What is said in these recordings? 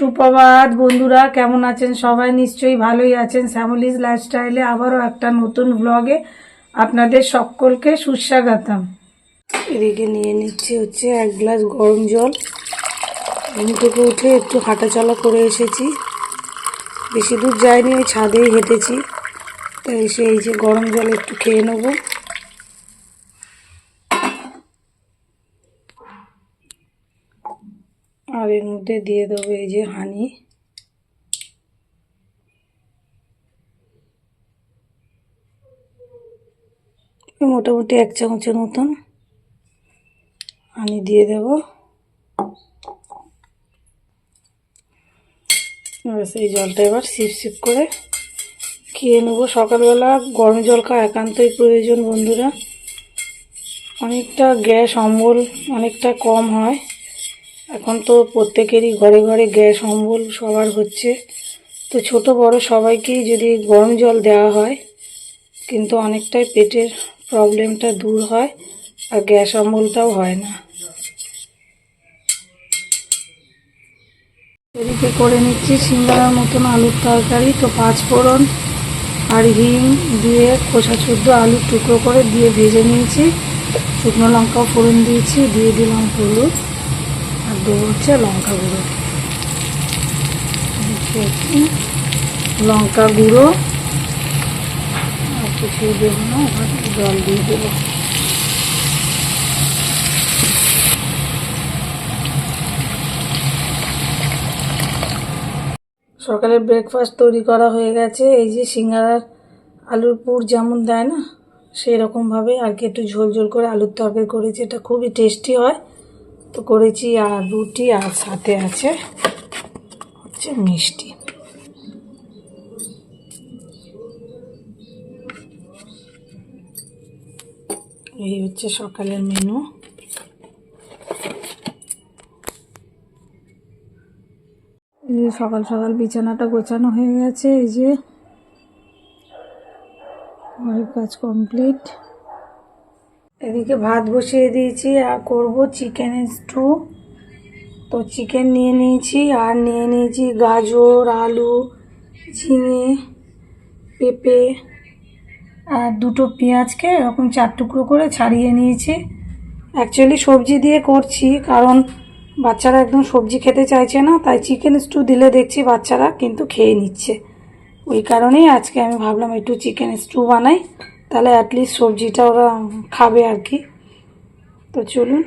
সুপ্রভাত, বন্ধুরা, কেমন আছেন সবাই? নিশ্চয়ই ভালোই আছেন। শ্যামলিজ লাইফস্টাইলে আবারও একটা নতুন ব্লগে আপনাদের সকলকে সুস্বাগতম। এদিকে নিয়ে নিচ্ছি হচ্ছে এক গ্লাস গরম জল। ঘুম থেকে উঠে একটু হাঁটাচলা করে এসেছি। বেশি দূর যায়নি ওই ছাদেই হেঁটেছি। তাই এসে এই যে গরম জল একটু খেয়ে নেব। আর এর মধ্যে দিয়ে দেবো এই যে হানি মোটামুটি এক চামচের মতন হানি দিয়ে দেব। এই জলটা এবার সিপ সিপ করে খেয়ে নেব। সকালবেলা গরম জল খাওয়া একান্তই প্রয়োজন বন্ধুরা। অনেকটা গ্যাস, অম্বল অনেকটা কম হয়। এখন তো প্রত্যেকেরই ঘরে ঘরে গ্যাস, অম্বল সবার হচ্ছে। তো ছোট, বড় সবাইকেই যদি গরম জল দেওয়া হয়, কিন্তু অনেকটাই পেটের প্রবলেমটা দূর হয় আর গ্যাস, অম্বলটাও হয় না। এদিকে করে নিচ্ছি সিঙ্গারার মতন আলুর তরকারি। তো পাঁচ ফোড়ন আর হিং দিয়ে খোসা শুদ্ধ আলুর টুকরো করে দিয়ে ভেজে নিয়েছি। শুকনো লঙ্কাও ফোড়ন দিয়েছি, দিয়ে দিলাম হলুদ। দেবো হচ্ছে লঙ্কা গুঁড়ো। লঙ্কা গুঁড়ো। আর কিছুই দেবো না, এবার জল দিয়ে দেবো। সকালে ব্রেকফাস্ট তৈরি করা হয়ে গেছে। এই যে সিঙ্গারার আলুর পুর যেমন দেয় না সেই রকমভাবে আর কি একটু ঝোল ঝোল করে আলুর তরকারি করেছি। এটা খুবই টেস্টি হয়। তো করেছি আর রুটি আর সাথে আছে হচ্ছে মিষ্টি। এই হচ্ছে সকালের মেনু। সকাল সকাল বিছানাটা গোছানো হয়ে গেছে, এই যে। কাজ কমপ্লিট এদিকে ভাত বসিয়ে দিয়েছি, আর করব চিকেন স্টু তো চিকেন নিয়ে নিয়েছি, আর নিয়ে নিয়েছি গাজর, আলু, ঝিঙে, পেঁপে, আর দুটো পেঁয়াজকে এরকম চার টুকরো করে ছাড়িয়ে নিয়েছি। অ্যাকচুয়ালি সবজি দিয়ে করছি, কারণ বাচ্চারা একদম সবজি খেতে চাইছে না, তাই চিকেন স্টু দিলে দেখছি বাচ্চারা কিন্তু খেয়ে নিচ্ছে। ওই কারণেই আজকে আমি ভাবলাম একটু চিকেন স্টু বানাই। তাহলে অ্যাটলিস্ট সবজিটা ওরা খাবে আর কি। তো চলুন।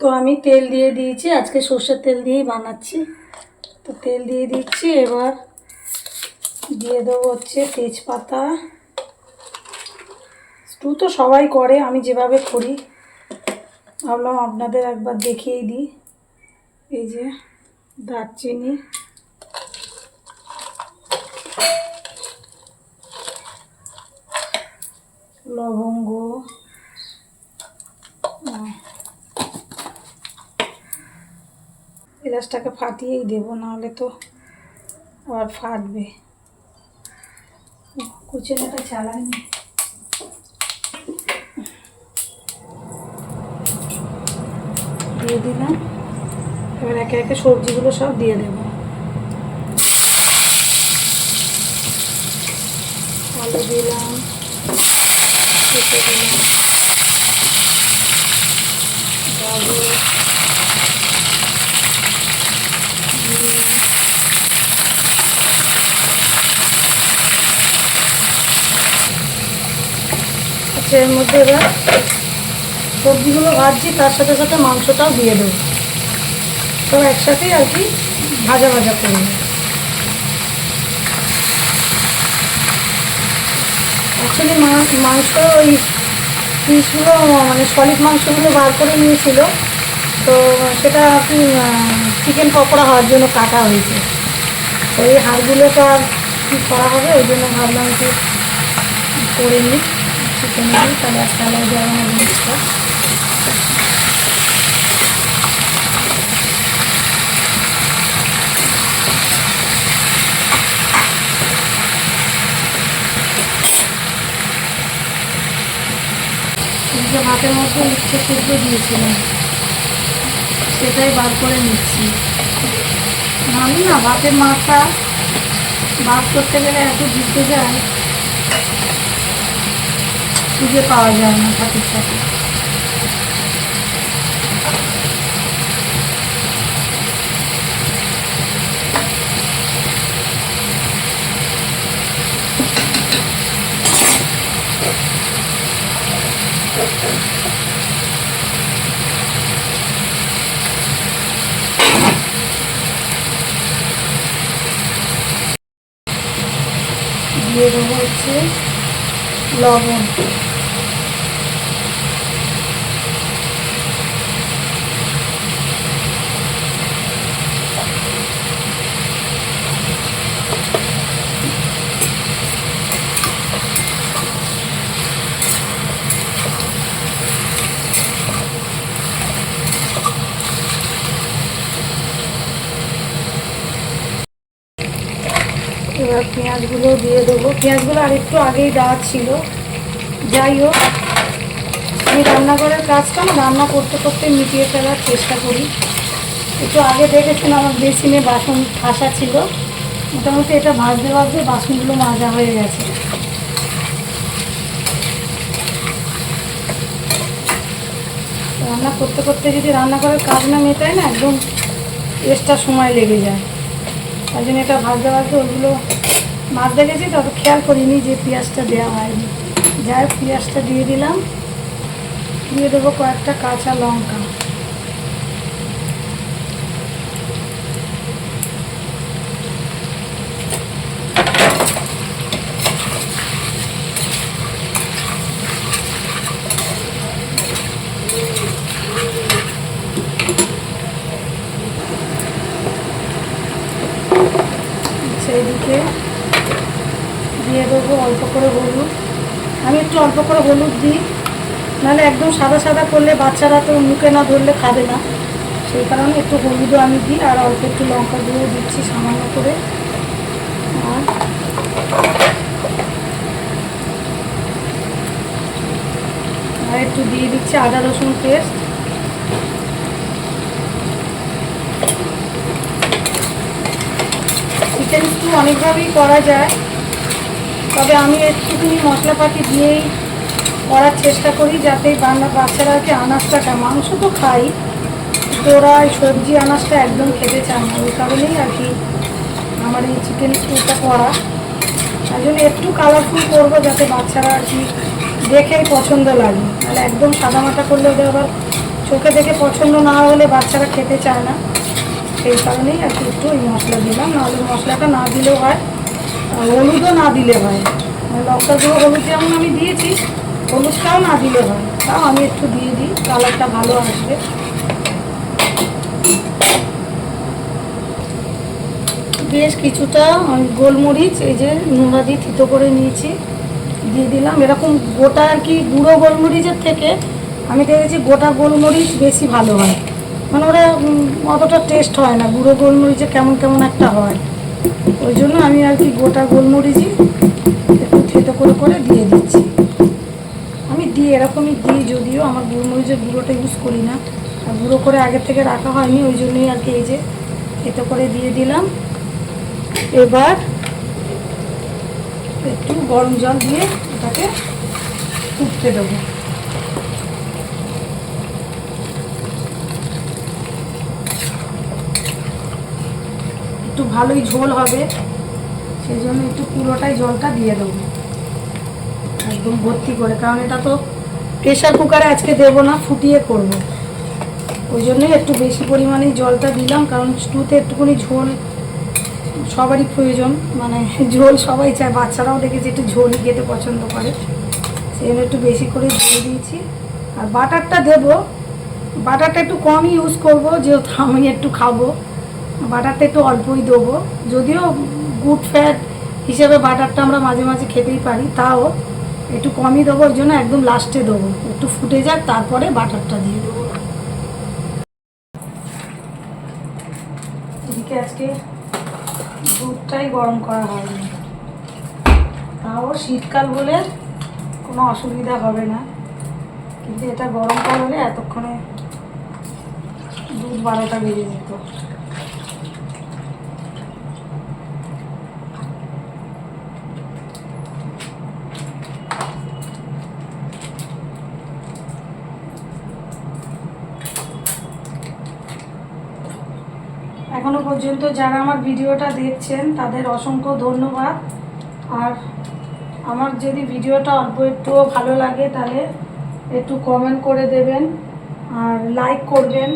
তো আমি তেল দিয়ে দিয়েছি, আজকে সর্ষের তেল দিয়েই বানাচ্ছি। তো তেল দিয়ে দিচ্ছি, এবার দিয়ে দেবো হচ্ছে তেজপাতা। স্টু তো সবাই করে, আমি যেভাবে করি। ভাবলাম আপনাদের একবার দেখিয়ে দিই। এই যে দারচিনি। এলাচটাকে ফাটিয়েই দেবো, নাহলে তো আবার ফাটবে। কুচেনাটা চালাইনি। দিয়ে দিলাম। এবার একে একে সবজিগুলো সব দিয়ে দেবো। আলু দিলাম দিলাম, গাজর। আচ্ছা এর মধ্যে এবার সবজিগুলো ভাজছি, তার সাথে সাথে মাংসটাও দিয়ে দেবো। সব একসাথেই আর কি ভাজা ভাজা করব অ্যাকচুয়ালি মাংস ওই পিসগুলো মানে সলিড মাংসগুলো বার করে নিয়েছিল। তো সেটা আর কি চিকেন পকোড়া হওয়ার জন্য কাটা হয়েছে। ওই হাড়গুলো তো আর পিস করা হবে, ওই জন্য ভাবলাম যে করে নিই। চিকেন নিই তাহলে একটা আলাদা আমার জিনিসটা। কিন্তু ভাতের মধ্যে উচ্ছে সেদ্ধ দিয়েছিলাম, সেটাই বার করে নিচ্ছি। আমি না ভাতের মাথা বার করতে গেলে এত দিতে যায় খুঁজে পাওয়া যায় না ভাতের সাথে। হচ্ছে লবণ এবার পেঁয়াজগুলো দিয়ে দেবো। পেঁয়াজগুলো আর একটু আগেই দেওয়া ছিল। যাই হোক, আমি রান্নাঘরের কাজটা না, রান্না করতে করতে মিটিয়ে ফেলার চেষ্টা করি। একটু আগে দেখেছিলাম আমার বেসিনে বাসন ঠাসা ছিল। মোটামুটি এটা ভাজতে ভাজতে বাসনগুলো মাজা হয়ে গেছে। রান্না করতে করতে যদি রান্না করার কাজ না মেটায় না, একদম এক্সট্রা সময় লেগে যায়। তাই জন্য এটা ভাজতে ভাজতে ওগুলো মাছতে দেখেছি তত খেয়াল করিনি যে পেঁয়াজটা দেওয়া হয়নি। যাই পেঁয়াজটা দিয়ে দিলাম। দিয়ে দেবো কয়েকটা কাঁচা লঙ্কা সেইদিকে দিয়ে দেবো অল্প করে হলুদ আমি একটু অল্প করে হলুদ দিই। নাহলে একদম সাদা সাদা করলে বাচ্চারা তো মুখে না ধরলে খাবে না। সেই কারণে একটু হলুদও আমি দিই আর অল্প একটু লঙ্কা দিয়েও দিচ্ছি সামান্য করে। আর আর একটু দিয়ে দিচ্ছি আদা রসুন পেস্ট। চিকেন স্টু অনেকভাবেই করা যায়। তবে আমি একটুখানি মশলাপাতি দিয়েই করার চেষ্টা করি যাতে বান্না বাচ্চারা আর কি আনাজটা খায়, মাংস তো খাই এই সবজি আনাজটা একদম খেতে চায় না। ওই কারণেই আর কি আমার এই চিকেন স্টুটা করা। তাই জন্য একটু কালারফুল করব যাতে বাচ্চারা আর কি দেখেই পছন্দ লাগে। তাহলে একদম সাদামাটা করলে ওদের আবার চোখে দেখে পছন্দ না হলে বাচ্চারা খেতে চায় না। সেই কারণেই আর কি একটু ওই মশলা দিলাম। নাহলে মশলাটা না দিলেও হয়। হলুদও না দিলে হয়। মানে লঙ্কা গুঁড়ো, হলুদ যেমন আমি দিয়েছি, হলুদটাও না দিলে হয়। তাও আমি একটু দিয়ে দিই, কালারটা ভালো আসবে। বেশ কিছুটা গোলমরিচ, এই যে নোনা দিয়ে থিতো করে নিয়েছি, দিয়ে দিলাম। এরকম গোটা আর কি গুঁড়ো গোলমরিচের থেকে আমি দেখেছি গোটা গোলমরিচ বেশি ভালো হয়। মানে ওরা অতটা টেস্ট হয় না। গুঁড়ো গোলমরিচে কেমন কেমন একটা হয়। ওই জন্য আমি আর কি গোটা গোলমরিচই একটু থেতো করে করে দিয়ে দিচ্ছি। আমি দিই এরকমই দিই যদিও আমার গোলমরিচের গুঁড়োটা ইউজ করি না। আর গুঁড়ো করে আগে থেকে রাখা হয়নি, ওই জন্যই আর কি এই যে থেতো করে দিয়ে দিলাম। এবার একটু গরম জল দিয়ে এটাকে ফুটতে দেবো একটু ভালোই ঝোল হবে, সেই জন্য একটু পুরোটাই জলটা দিয়ে দেবো। একদম ভর্তি করে, কারণ এটা তো প্রেশার কুকারে আজকে দেবো না, ফুটিয়ে করব। ওই জন্যই একটু বেশি পরিমাণেই জলটা দিলাম, কারণ স্টুতে একটুখানি ঝোল সবারই প্রয়োজন মানে ঝোল সবাই চায়, বাচ্চারাও দেখেছি একটু ঝোলই খেতে পছন্দ করে। সেই জন্য একটু বেশি করে ঝোল দিয়েছি। আর বাটারটা দেবো, বাটারটা একটু কমই ইউজ করব, যেহেতু আমি একটু খাব। বাটারটা একটু অল্পই দেবো। যদিও গুড ফ্যাট হিসেবে বাটারটা আমরা মাঝে মাঝে খেতেই পারি, তাও একটু কমই দেবো, ওই জন্য একদম লাস্টে দেবো। একটু ফুটে যাক, তারপরে বাটারটা দিয়ে দেবো। এদিকে আজকে দুধটাই গরম করা হয়নি। তাও শীতকাল বলে কোনো অসুবিধা হবে না। কিন্তু এটা গরম করা হলে এতক্ষণে দুধ বারোটা বেজে যেত। এখনও পর্যন্ত যারা আমার ভিডিওটা দেখছেন, তাদের অসংখ্য ধন্যবাদ। আর আমার যদি ভিডিওটা অল্প একটুও ভালো লাগে, তাহলে একটু কমেন্ট করে দেবেন আর লাইক করবেন।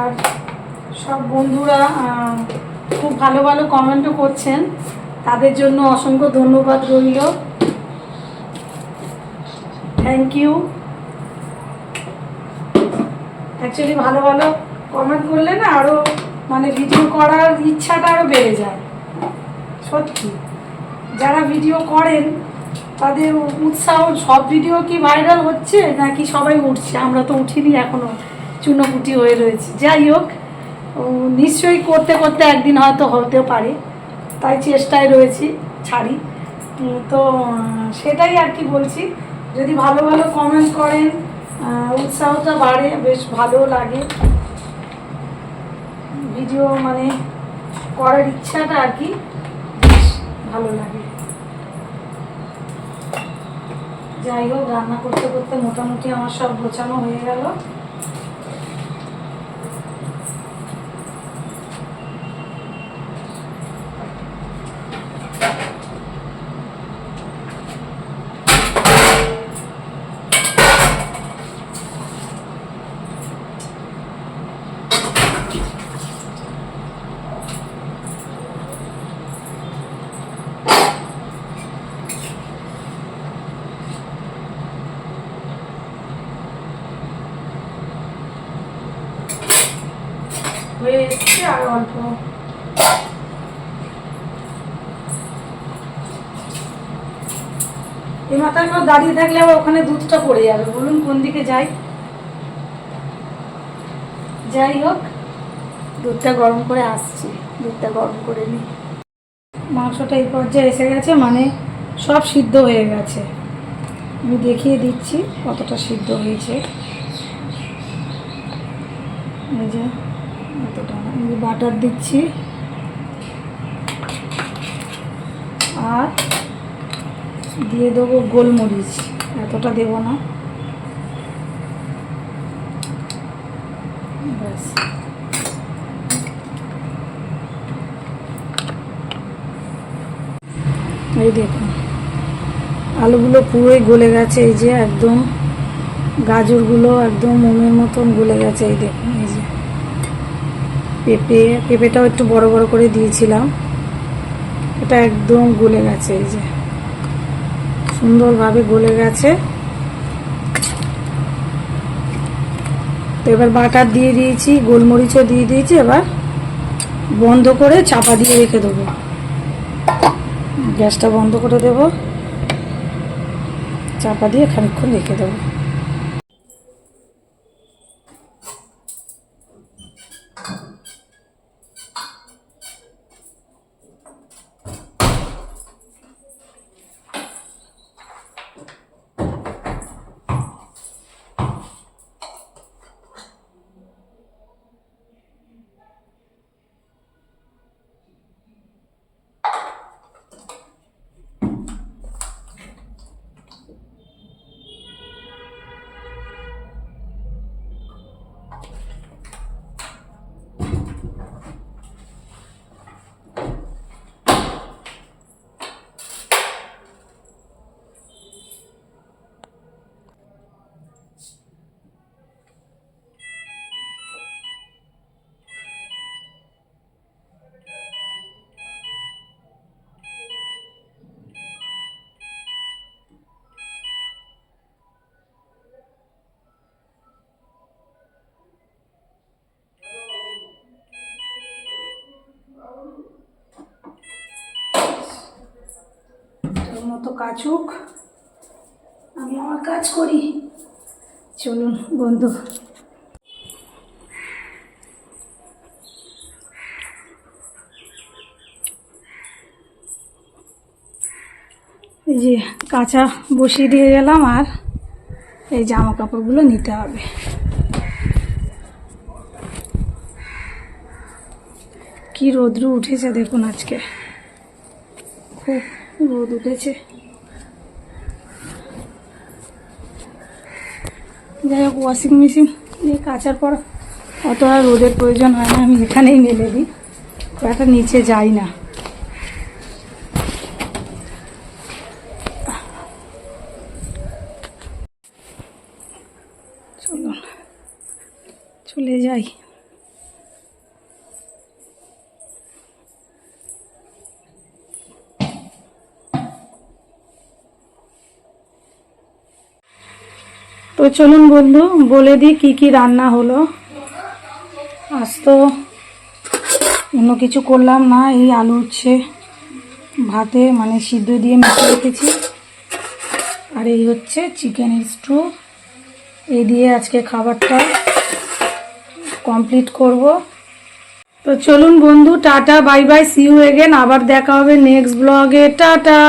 আর সব বন্ধুরা খুব ভালো ভালো কমেন্টও করছেন। তাদের জন্য অসংখ্য ধন্যবাদ রইল। থ্যাংক ইউ অ্যাকচুয়ালি ভালো ভালো কমেন্ট করলে না আরও মানে ভিডিও করার ইচ্ছাটা আরও বেড়ে যায়। সত্যি। যারা ভিডিও করেন, তাদের উৎসাহ, সব ভিডিও কি ভাইরাল হচ্ছে নাকি সবাই উঠছে? আমরা তো উঠিনি, এখনও চুনোপুটি হয়ে রয়েছে। যাই হোক নিশ্চয়ই করতে করতে একদিন হয়তো হতেও পারে। তাই চেষ্টায় রয়েছি, ছাড়ি। তো, সেটাই আর কি বলছি। যদি ভালো ভালো কমেন্ট করেন উৎসাহটা বাড়ে, বেশ ভালো লাগে। ভিডিও মানে করার ইচ্ছাটা আর কি, বেশ ভালো লাগে। যাই হোক, রান্না করতে করতে মোটামুটি আমার সব গোছানো হয়ে গেল। হয়ে এসছে আর অল্প। এই মাথায় কেউ দাঁড়িয়ে থাকলে আবার ওখানে দুধটা পড়ে যাবে। বলুন কোন দিকে যাই? যাই হোক, দুধটা গরম করে আসছি। দুধটা গরম করে নিই। মাংসটা এই পর্যায়ে এসে গেছে মানে সব সিদ্ধ হয়ে গেছে। আমি দেখিয়ে দিচ্ছি কতটা সিদ্ধ হয়েছে। এই যে এতটা বাটার দিচ্ছি। আর দিয়ে দেবো গোলমরিচ, এতটা দেবো না। ব্যাস। এই দেখুন, আলুগুলো পুরোই গলে গেছে, এই যে একদম গাজরগুলো একদম মোমের মতন গলে গেছে, এই দেখুন। পেঁপে, পেঁপেটাও একটু বড় বড় করে দিয়েছিলাম। এটা একদম গলে গেছে এই যে। সুন্দরভাবে গলে গেছে। তো এবার বাটার দিয়ে দিয়েছি, গোলমরিচও দিয়ে দিয়েছি, এবার বন্ধ করে চাপা দিয়ে রেখে দেবো। গ্যাসটা বন্ধ করে দেব। চাপা দিয়ে খানিকক্ষণ রেখে দেবো। মতো কাচুক। আমি আমার কাজ করি। চলুন, বন্ধু। এই যে কাঁচা বসিয়ে দিয়ে গেলাম আর এই জামা কাপড়গুলো নিতে হবে। কি রোদ্রু উঠেছে দেখুন আজকে। খুব রোদ উঠেছে। যাই হোক ওয়াশিং মেশিন দিয়ে কাচার পর অত আর রোদের প্রয়োজন হয় না, আমি এখানেই মেলে দিই। একটা নিচে যাই না চলুন চলে যাই তো চলুন বন্ধু, বলে দিই কি কি রান্না হলো। আজ তো অন্য কিছু করলাম না, এই আলু উচ্ছে ভাতে মানে সিদ্ধ দিয়ে মেখে রেখেছি। আর এই হচ্ছে চিকেনের স্টু এই দিয়ে আজকে খাবারটা কমপ্লিট করব। তো চলুন বন্ধু, tata bye bye see you again আবার দেখা হবে নেক্সট ব্লগে টাটা!